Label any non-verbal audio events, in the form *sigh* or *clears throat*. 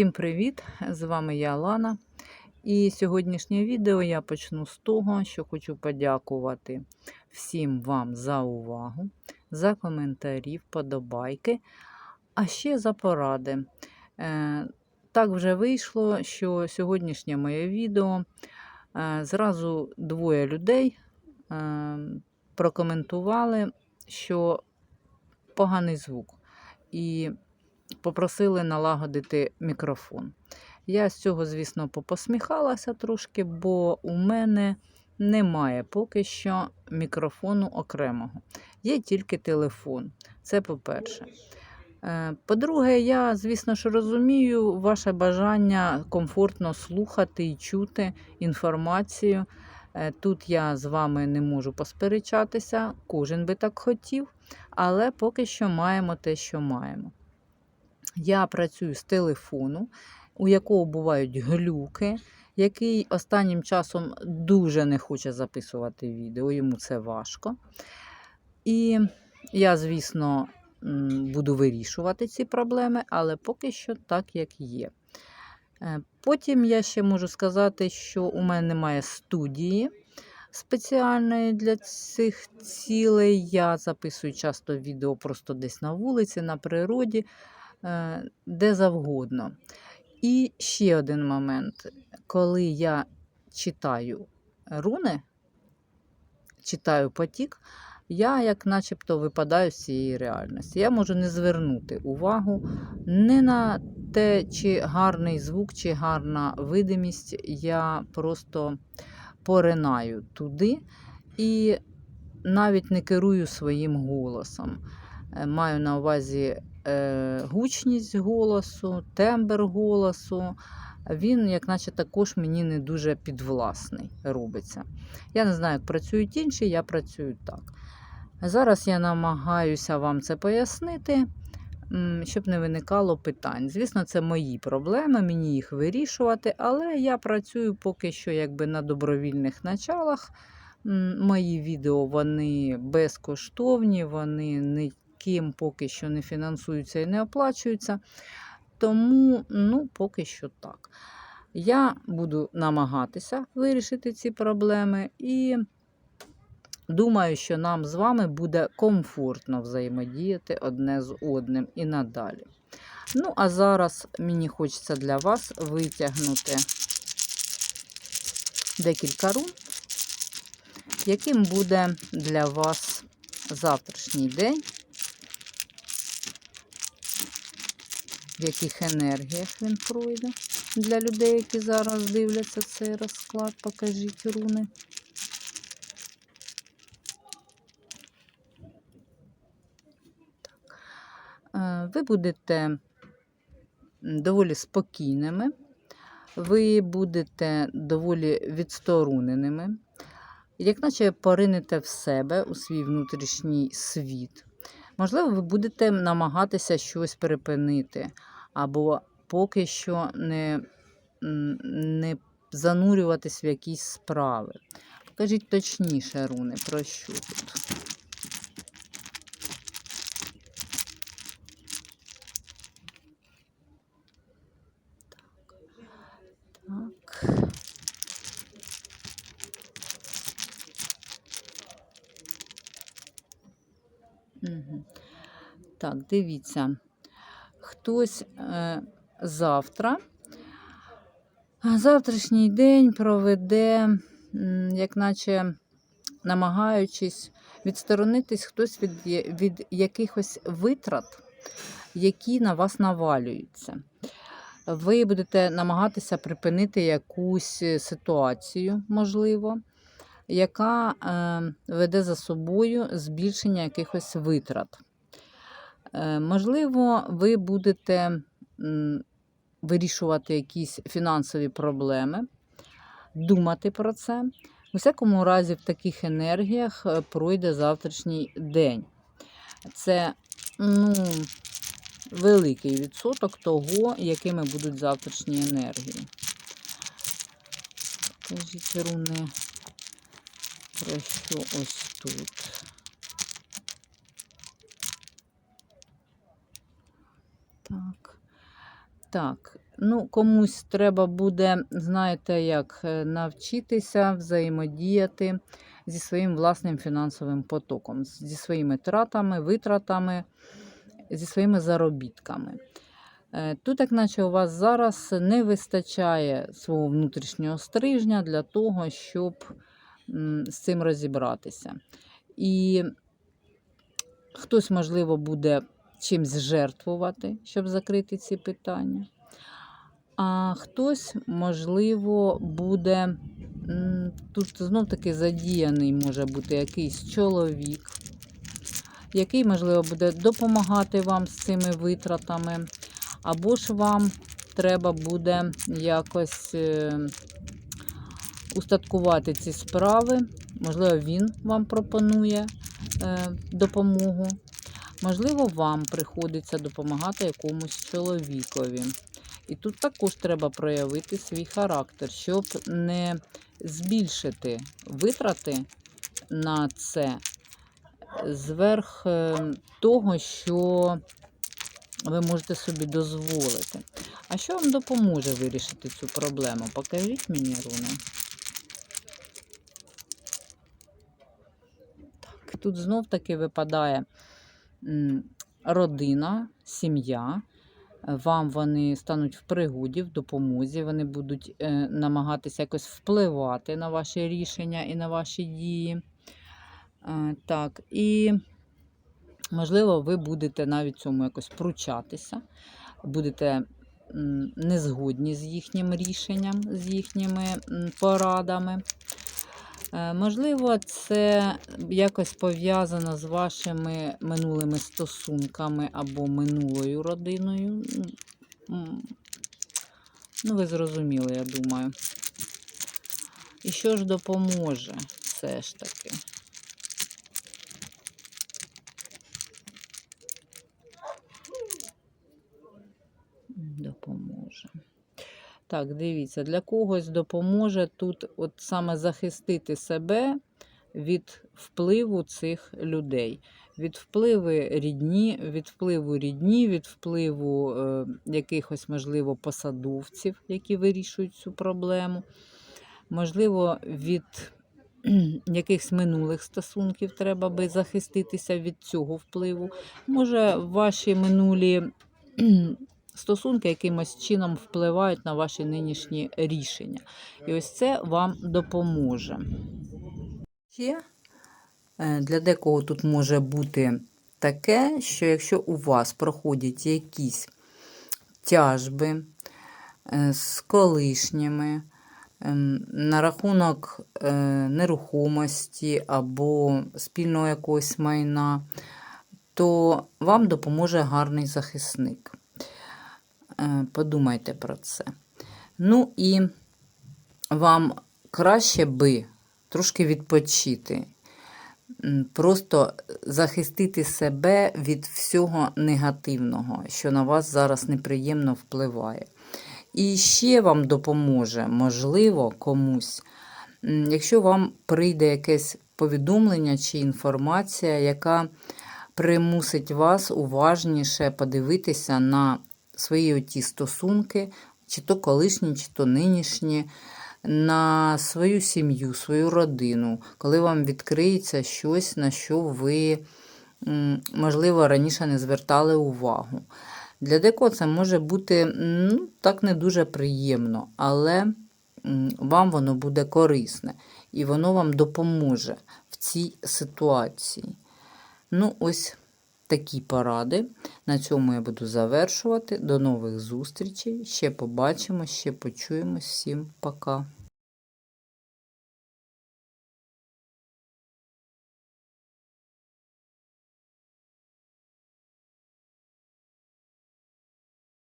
Всім привіт! З вами я Лана. І сьогоднішнє відео я почну з того, що хочу подякувати всім вам за увагу, за коментарі, вподобайки, а ще за поради. Е, Так вже вийшло, що сьогоднішнє моє відео е, зразу двоє людей е, прокоментували, що поганий звук. І попросили налагодити мікрофон. Я з цього, звісно, попосміхалася трошки, бо у мене немає поки що мікрофону окремого. Є тільки телефон. Це по-перше. Е, По-друге, я, звісно ж, розумію ваше бажання комфортно слухати і чути інформацію. Е, Тут я з вами не можу посперечатися, кожен би так хотів, але поки що маємо те, що маємо. Я працюю з телефону, у якого бувають глюки, який останнім часом дуже не хоче записувати відео, йому це важко. І я, звісно, буду вирішувати ці проблеми, але поки що так, як є. Е, Потім я ще можу сказати, що у мене немає студії спеціальної для цих цілей. Я записую часто відео просто десь на вулиці, на природі, де завгодно. І ще один момент, коли я читаю руни, читаю потік, я як начебто випадаю з цієї реальності. Я можу не звернути увагу не на те, чи гарний звук, чи гарна видимість. Я просто поринаю туди і навіть не керую своїм голосом. Е, Маю на увазі е, гучність голосу, тембр голосу. Він, як наче, також мені не дуже підвласний робиться. Я не знаю, як працюють інші, я працюю так. Зараз я намагаюся вам це пояснити, щоб не виникало питань. Звісно, це мої проблеми, мені їх вирішувати, але я працюю поки що якби на добровільних началах. Мої відео вони безкоштовні, вони ніким поки що не фінансуються і не оплачуються. Тому, ну, поки що так. Я буду намагатися вирішити ці проблеми і думаю, що нам з вами буде комфортно взаємодіяти одне з одним і надалі. Ну, а зараз мені хочеться для вас витягнути декілька рун, яким буде для вас завтрашній день, в яких енергіях він пройде. Для людей, які зараз дивляться цей розклад, покажіть руни. Е, Ви будете доволі спокійними, ви будете доволі відстороненими, як наче поринете в себе, у свій внутрішній світ. Можливо, ви будете намагатися щось перепинити, або поки що не, не занурюватись в якісь справи. Покажіть точніше, руни, про що тут. Так, дивіться. Хтось е, завтра, завтрашній день проведе, як наче намагаючись відсторонитись хтось від, від якихось витрат, які на вас навалюються. Ви будете намагатися припинити якусь е, ситуацію, можливо, яка е, веде за собою збільшення якихось витрат. Е, можливо, ви будете вирішувати якісь фінансові проблеми, думати про це. У всякому разі, в таких енергіях е, пройде завтрашній день. Це ну, великий відсоток того, якими будуть завтрашні енергії. Покажіть руни про що ось тут. Так. Так, Ну, комусь треба буде, знаєте, як е, навчитися взаємодіяти зі своїм власним фінансовим потоком, зі своїми тратами, витратами, зі своїми заробітками. Е, Тут, як наче у вас зараз не вистачає свого внутрішнього стрижня для того, щоб з цим розібратися. І хтось, можливо, буде чимсь жертвувати, щоб закрити ці питання. А хтось, можливо, буде тут знов таки задіяний може бути якийсь чоловік, який, можливо, буде допомагати вам з цими витратами, або ж вам треба буде якось е, устаткувати ці справи. Можливо, він вам пропонує е, допомогу. Можливо, вам приходиться допомагати якомусь чоловікові. І тут також треба проявити свій характер, щоб не збільшити витрати на це зверх е, того, що ви можете собі дозволити. А що вам допоможе вирішити цю проблему? Покажіть мені, руни. Так, тут знов таки випадає родина, сім'я. Вам вони стануть в пригоді, в допомозі, вони будуть е, намагатися якось впливати на ваші рішення і на ваші дії. Е, так, і, можливо, ви будете навіть цьому якось пручатися, будете незгодні з їхнім рішенням, з їхніми порадами. Е, Можливо, це якось пов'язано з вашими минулими стосунками або минулою родиною. Ну, ви зрозуміли, я думаю. І що ж допоможе все ж таки? Допоможе. Так, дивіться, для когось допоможе тут от саме захистити себе від впливу цих людей. Від впливу рідні, від впливу рідні, від впливу е, якихось, можливо, посадовців, які вирішують цю проблему. Можливо, від *clears throat* якихось минулих стосунків треба би захиститися від цього впливу. Може, ваші минулі *clears throat* стосунки якимось чином впливають на ваші нинішні рішення. І ось це вам допоможе. Ще е, для декого тут може бути таке, що якщо у вас проходять якісь тяжби е, з колишніми, ем, на рахунок е, нерухомості або спільного якогось майна, то вам допоможе гарний захисник. Е, Подумайте про це. Ну і вам краще би трошки відпочити, просто захистити себе від всього негативного, що на вас зараз неприємно впливає. І ще вам допоможе, можливо, комусь, якщо вам прийде якесь повідомлення чи інформація, яка примусить вас уважніше подивитися на свої оті стосунки, чи то колишні, чи то нинішні, на свою сім'ю, свою родину, коли вам відкриється щось, на що ви, можливо, раніше не звертали увагу. Для декого це може бути ну, так не дуже приємно, але вам воно буде корисне і воно вам допоможе в цій ситуації. Ну, ось такі поради. На цьому я буду завершувати. До нових зустрічей. Ще побачимо, ще почуємось. Всім пока.